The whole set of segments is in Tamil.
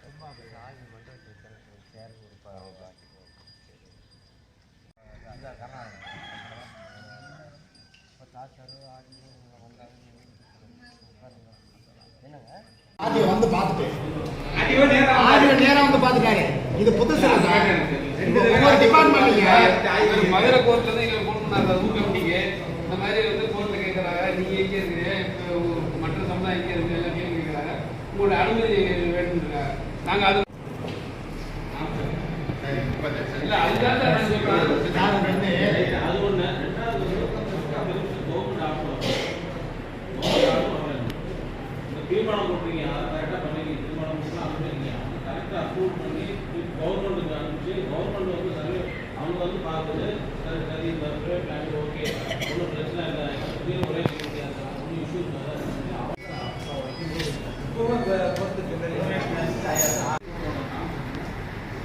சும்மா சாமி மட்டும் சேர் ஆதி வந்து பார்த்துட்டு ஆடியோ நேரா வந்து இது புதுசு ஒவ்வொரு டிபார்ட்மெண்ட்லீங்க மதுரை கோர்ட்ல தான் எங்களுக்கு ஃபோன் பண்ணாங்க ஊர் கமிட்டிக்கு இந்த மாதிரி வந்து கோர்ட்ல கேட்கறாங்க நீங்க எங்க இருக்கீங்க மற்ற சமுதாயம் எங்க இருக்கு எல்லாம் கேள்வி கேட்கறாங்க உங்களோட அனுமதி வேணும்ன்றாங்க நாங்க அது இல்ல அதுதான் சார் நான் சொல்றேன் சார் வந்து அது ஒண்ணு ரெண்டாவது வந்து கவர்மெண்ட் ஆஃபர் இந்த தீர்மானம் போட்டீங்க அதை கரெக்டாக பண்ணீங்க தீர்மானம் போட்டு அனுப்பிங்க கரெக்டாக அப்ரூவ் பண்ணி கவர்மெண்ட்டுக்கு அனுப்பிச்சு கவர்மெண்ட் வந்து சரி அவங்க வந்து பார்க்குது சரி சரி இந்த ப்ரைவேட் லேண்ட் ஓகே ஒன்றும் பிரச்சனை இல்லை இதுலேயும் ஒரே ஒன்றும் இஷ்யூஸ்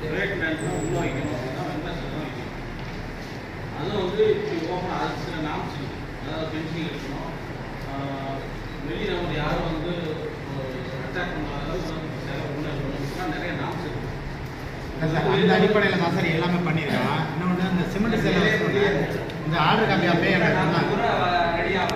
ப்ரைவேட் லேண்ட் உள்ள வைக்கணும் அப்படின்னா வெங்கடாச்சலம் வைக்கணும் அதுவும் வந்து ஓப்பன் அது சில நாம்ஸ் அதாவது பென்சில் இருக்கணும் ஆஹ் வெளியே நம்ம யாரும் வந்து அட்டாக் பண்ணாத சில உள்ள இருக்கணும் நிறைய நாம்ஸ் இருக்கு அந்த அடிப்படையில் தான் சார் எல்லாமே பண்ணியிருக்கான் இன்னொன்று இந்த சிமெண்ட் சேலை இந்த ஆர்டர் காப்பி அப்படியே எனக்கு தந்தாங்க.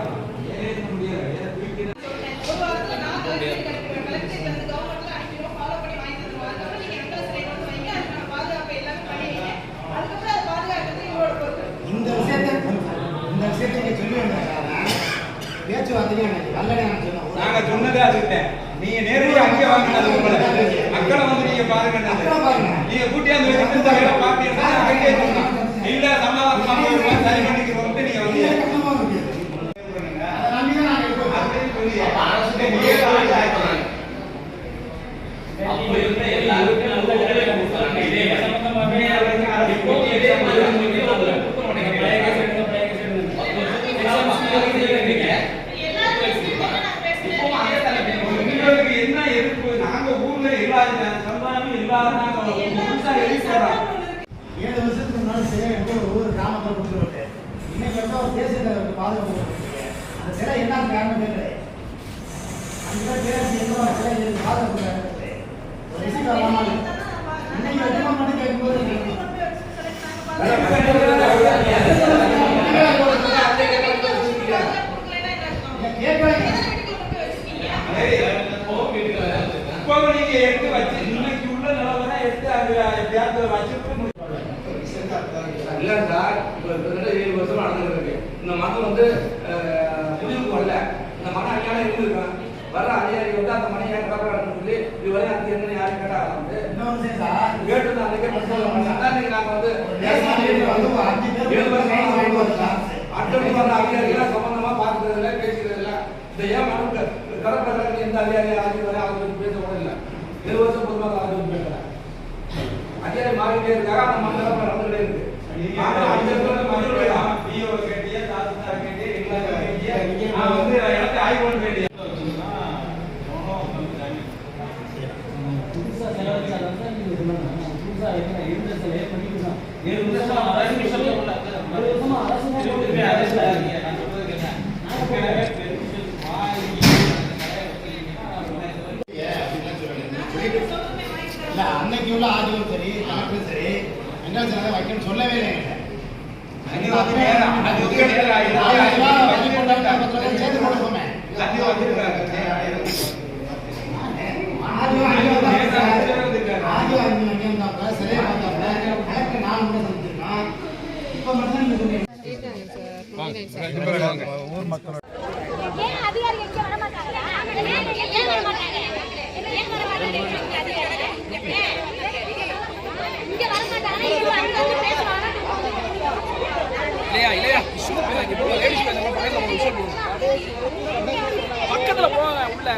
இந்த விஷயத்தை இந்த விஷயத்தை நீங்க சொல்லி வந்தாங்க பேச்சுவார்த்தைக்கு எனக்கு நல்ல நான் சொன்னேன் நாங்க சொன்னதே அது இல்ல நீங்க நேரடியா அங்கே வாங்கினது உங்களை. மக்களை வந்து நீங்க பாருங்க. நீங்க கூட்டியாந்து வச்சுட்டு இந்த வேலை அங்கே இல்ல சமாதானமா சரி நீங்க வந்து தான். நாங்க இருக்கோம். அப்படின்னு சொல்லி அரசு நீங்க சொல்லி ஆக்கணும். அப்போ இருந்த எல்லாருமே நல்ல வேலையை கொடுத்தாங்க இதே சம்பந்தமாக இப்போ இதே மாதிரி உங்களுக்கு கொடுக்க மாட்டேங்க பழைய கேஸ் எடுங்க பழைய கேஸ் எடுங்க பத்து வருஷத்துக்கு மேல இருக்கீங்க இப்போ அதே தலைப்பு உங்களுக்கு என்ன எதிர்ப்பு நாங்க ஊர்ல இல்லாத சமுதாயமே இல்லாத நாங்க புதுசா எதிர்க்கிறோம் ஏழு வருஷத்துக்கு முன்னாடி சிலை எடுத்து ஒரு ஊர் கிராமத்தில் கொடுத்துருவாரு இன்னைக்கு வந்து ஒரு தேசிய தலைவருக்கு பாதுகாப்பு கொடுத்துருக்கீங்க அந்த சிலை என்ன காரணம் அந்த எந்த ஒரு சிலை பாதுகாப்பு ஒரு இன்னைக்கு மட்டும் கேட்கும்போது இப்போ நீங்க எடுத்து வச்சு அங்க எப்படியாவது வச்சுட்டு இல்ல சார் இப்போ கிட்டத்தட்ட ஏழு வருஷமா நடந்துருக்கு இந்த மனம் வந்து முடிவுக்கு வரல இந்த மனம் அங்கேயான இருந்திருக்கான் வர்ற அதிகாரி வந்து அந்த மனை ஏன் கடற்கரை சொல்லி இதுவரை அதுக்கு என்ன யாரும் கேட்டாங்க வந்து கேட்டு அன்னைக்கு நாங்க வந்து ஏழு வருஷம் கைது ஆகி வாங்கிட்டு போச்சு. வரலாம். அடுத்தடுத்து வர்ற அதிகாரிகள் சம்பந்தமா பார்க்கறது இல்லை பேசிக்கிறது இல்லை இந்த ஏன் மனு கடற்கரை எந்த அதிகாரி அன்னைக்கு உள்ள ஆடியும் சரி கணக்கும் சரி. வைக்கணும்னு சொல்லவே இல்லை என்கிட்ட. அது வந்து நேரம். அது வந்து நேரம் ஆயிடுச்சு. ஆயிரம் ரூபாய் அது வட்டி வந்து போட்டா பத்து ரூபாய் சேர்த்து கொடுப்போமே. அது வந்துருக்காங்க. ஆடியோ அங்கே வந்தாங்க சார். ஆடியோ அங்கே அங்கே வந்தாங்க. சிலையை பார்த்தாங்க. கலெக்டர் நாலு முறை சந்திச்சிருக்கான். இப்ப மட்டும் தான் நீங்க சொன்னீங்க. ஏன் அதிகாரிகள் இங்க வர மாட்டாங்களா? ஏன் ஏன் வர மாட்டாங்க? ஏன் வர மாட்டாங்க அதிகாரிகள்? ஏன்? இங்க வர மாட்டாங்கன்னா இவங்க அங்க வந்து பேசுவாங்க. இல்லையா இல்லையா இஷ்யூ இப்போ லேடிஸ் பேசுறோம் பக்கத்துல ஒரு விஷயம் பக்கத்துல போங்க உள்ள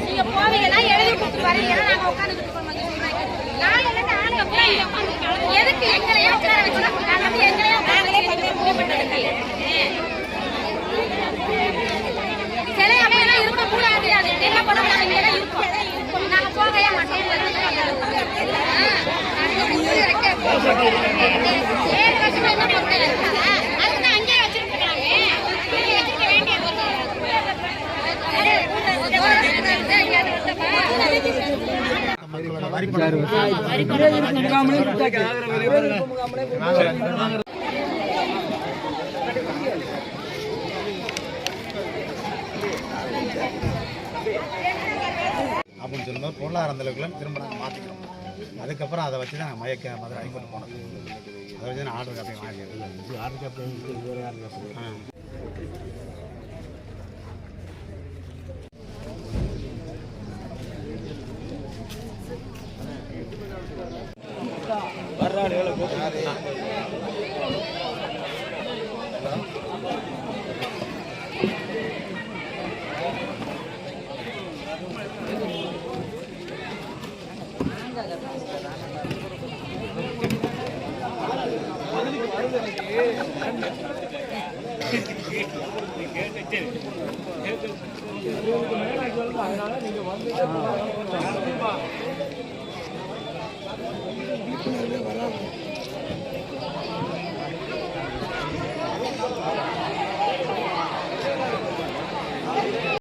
நீங்க போவீங்கன்னா எழுதி கொடுத்து வரீங்கன்னா நாங்க உட்காந்துட்டு எதுக்கு எங்களையே உட்கார எங்களையே அப்படின்னு சொல்லும்போது பொருளாதார அந்த அளவுக்குலாம் திரும்ப நாங்கள் மாற்றிக்கிறோம் அதுக்கப்புறம் அதை வச்சு தான் மயக்க மதுரை ஹைகோர்ட் போனது அதை வச்சு நான் ஆர்டர் காப்பி வாங்கிடுறேன் ஆர்டர் காப்பி வராது